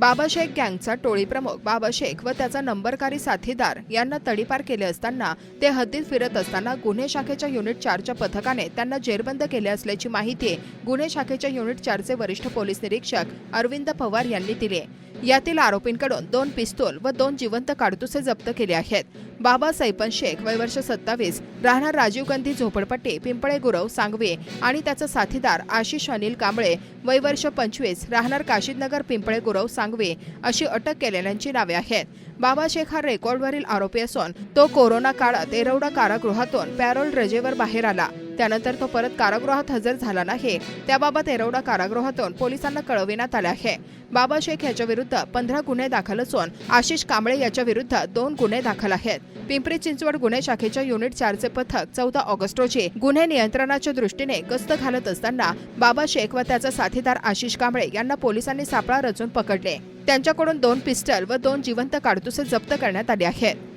बाबा शेख गँगचा टोळी प्रमुख बाबा शेख व त्याचा नंबरकारी साथीदार यांना तडीपार केले असताना ते हद्दीत फिरत असताना गुन्हे शाखेच्या युनिट चारच्या पथकाने त्यांना जेरबंद केले असल्याची माहिती गुन्हे शाखेच्या युनिट चारचे वरिष्ठ पोलीस निरीक्षक अरविंद पवार यांनी दिली. यातील आरोपींकडून दोन पिस्तूल व दोन जिवंत काडतुसे जप्त केले आहेत. बाबा सैपन शेख वय वर्ष सत्तावीस राहणार राजीव गांधी झोपडपट्टी पिंपळे गुरव सांगवे आणि त्याचा साथीदार आशिष अनिल कांबळे वय वर्ष पंचवीस राहणार काशीदनगर पिंपळे गुरव सांगवे अशी अटक केलेल्यांची नावे आहेत. बाबा शेख हा रेकॉर्डवरील आरोपी असून तो कोरोना काळात एरवडा कारागृहातून पॅरोल रजेवर बाहेर आला. त्यानंतर तो परत कारागृहात हजर झाला नाही. त्याबाबत एरवडा कारागृहातून पोलिसांना कळविण्यात आले आहे. बाबा शेख याच्याविरुद्ध पंधरा गुन्हे दाखल असून आशिष कांबळे याच्याविरुद्ध दोन गुन्हे दाखल आहेत. पिंपरी चिंचवड गुन्हे शाखेच्या युनिट चारचे पथक चौदा ऑगस्ट रोजी गुन्हे नियंत्रणाच्या दृष्टीने गस्त घालत असताना बाबा शेख व त्याचा साथीदार आशिष कांबळे यांना पोलिसांनी सापळा रचून पकडले. त्यांच्याकडून दोन पिस्टल व दोन जिवंत काडतुसे जप्त करण्यात आले आहेत.